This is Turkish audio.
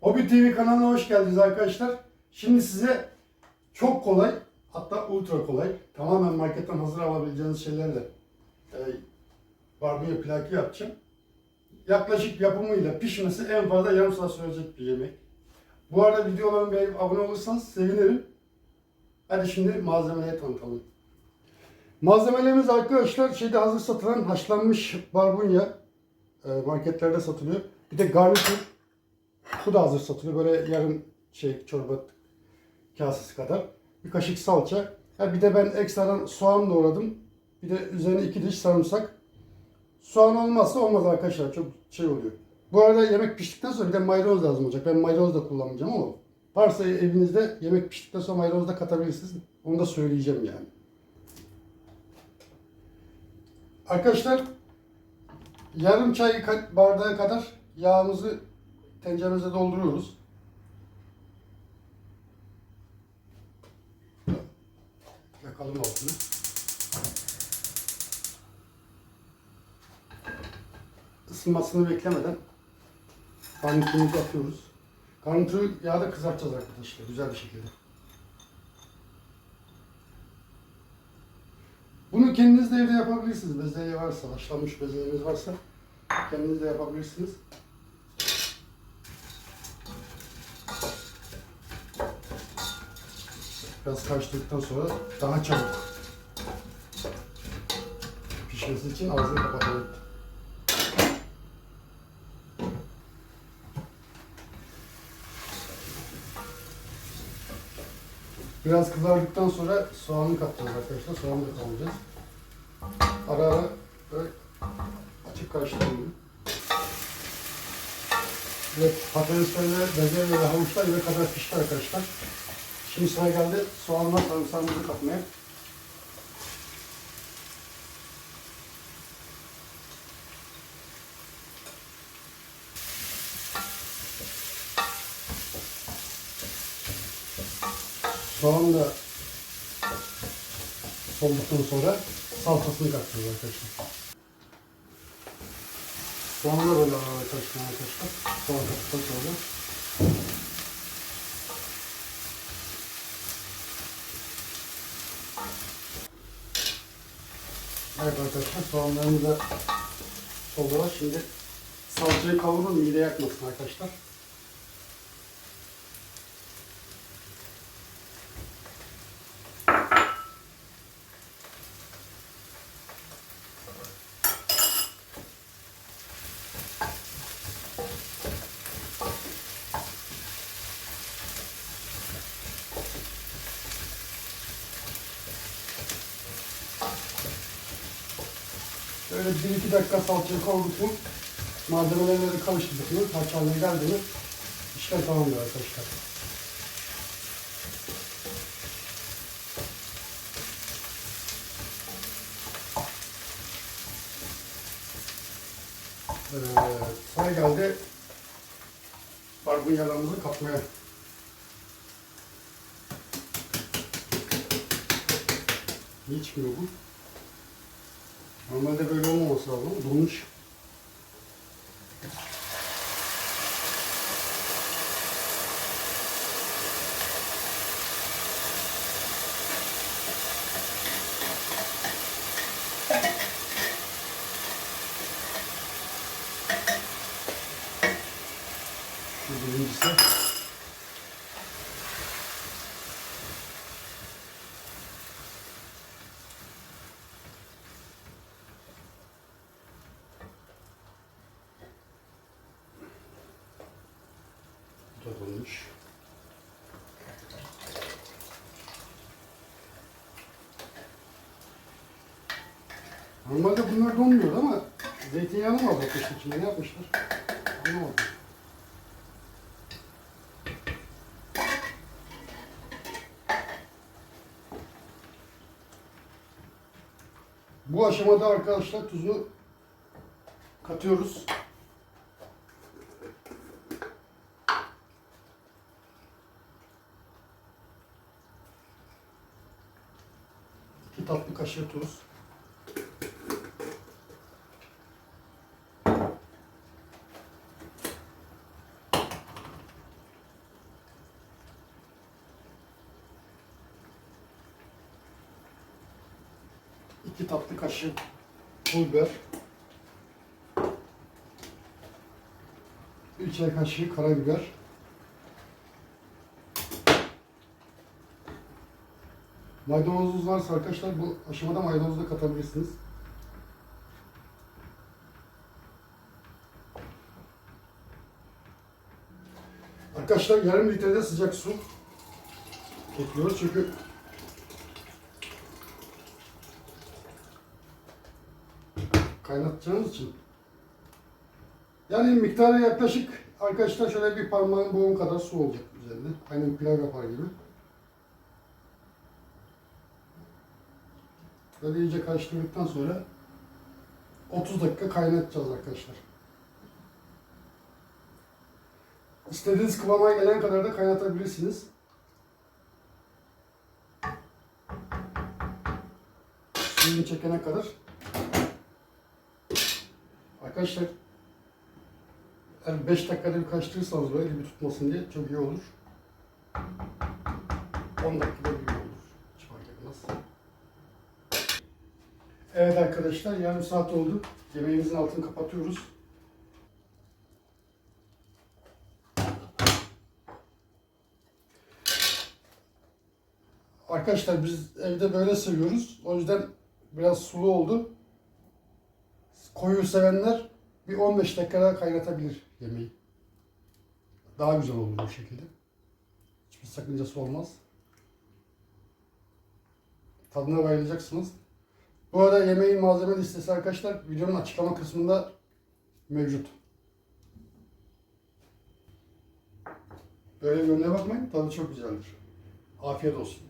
Hobi TV kanalına hoş geldiniz arkadaşlar. Şimdi size çok kolay hatta ultra kolay tamamen marketten hazır alabileceğiniz şeylerle e, barbunya plaki yapacağım. Yaklaşık yapımıyla pişmesi en fazla yarım saat sürecek bir yemek. Bu arada videolarıma beğenip abone olursanız sevinirim. Hadi şimdi malzemeleri tanıtalım. Malzemelerimiz arkadaşlar şeyde hazır satılan haşlanmış barbunya e, marketlerde satılıyor. Bir de garnitür. Bu da hazır satılıyor. Böyle yarım şey çorba kasesi kadar. Bir kaşık salça. Ha bir de ben ekstradan soğan doğradım. Bir de üzerine iki diş sarımsak. Soğan olmazsa olmaz arkadaşlar. Çok şey oluyor. Bu arada yemek piştikten sonra bir de maydanoz lazım olacak. Ben maydanoz da kullanmayacağım ama varsa evinizde yemek piştikten sonra maydanoz da katabilirsiniz. Onu da söyleyeceğim yani. Arkadaşlar yarım çay bardağı kadar yağımızı tenceremize dolduruyoruz. Yakalım altını. Isınmasını beklemeden garnitürümüzü atıyoruz. Garnitürü yağda kızartacağız arkadaşlar güzel bir şekilde. Bunu kendiniz de evde yapabilirsiniz. Bezelye varsa, haşlanmış bezelyeniz varsa kendiniz de yapabilirsiniz. Biraz karıştırdıktan sonra daha çabuk pişmesi için ağzını kapatalım. Biraz kızardıktan sonra soğanı katacağız arkadaşlar. Soğanı da kavuracağız. Ara ara böyle açık karıştırıyorum. Ve patateslerle, bezelye ve havuçlar gibi kadar pişti arkadaşlar. Şimdi sıra geldi soğanla sarımsağımızı katmaya. Soğan da solduktan sonra salçasını katıyoruz arkadaşlar. Soğanı da böyle araya karıştırın arkadaşlar. Soğan kattıktan sonra. Evet arkadaşlar soğanlarımız da soldular. Şimdi salçayı kavurun mide yakmasın arkadaşlar. Böyle bir iki dakika salçayı kavurduk malzemeleri karıştırdık harç haline geldi mi, işlem tamamdır arkadaşlar. Evet, sıra geldi barbunyalarımızı katmaya. Niye çıkmıyor bu? Normalde böyle olmaması lazım. Donmuş. Şu birincisi. Donmuş. Normalde bunlar donmuyor ama zeytinyağını mı azaltmışlar içinde ne yapmışlar? Anlamadım. Bu aşamada arkadaşlar tuzu katıyoruz. tatlı kaşığı tuz. İki tatlı kaşığı pul biber. 3 çay kaşığı karabiber. Maydanozunuz varsa arkadaşlar bu aşamada maydanozu da katabilirsiniz. Arkadaşlar yarım litrede sıcak su ekliyoruz çünkü kaynatacağımız için. Yani miktarı yaklaşık arkadaşlar şöyle bir parmağın boğum kadar su olacak üzerinde. Aynen pilav yapar gibi. Böyle iyice karıştırdıktan sonra 30 dakika kaynatacağız arkadaşlar. İstediğiniz kıvama gelen kadar da kaynatabilirsiniz. Suyunu çekene kadar. Arkadaşlar eğer 5 dakikada bir karıştırırsanız böyle gibi tutmasın diye çok iyi olur. 10 dakikada bir Evet arkadaşlar yarım saat oldu. Yemeğimizin altını kapatıyoruz. Arkadaşlar biz evde böyle seviyoruz. O yüzden biraz sulu oldu. Koyu sevenler bir 15 dakika daha kaynatabilir yemeği. Daha güzel olur bu şekilde. Hiçbir sakıncası olmaz. Tadına bayılacaksınız. Bu arada yemeğin malzeme listesi arkadaşlar videonun açıklama kısmında mevcut. Böyle görününe bakmayın. Tadı çok güzeldir. Afiyet olsun.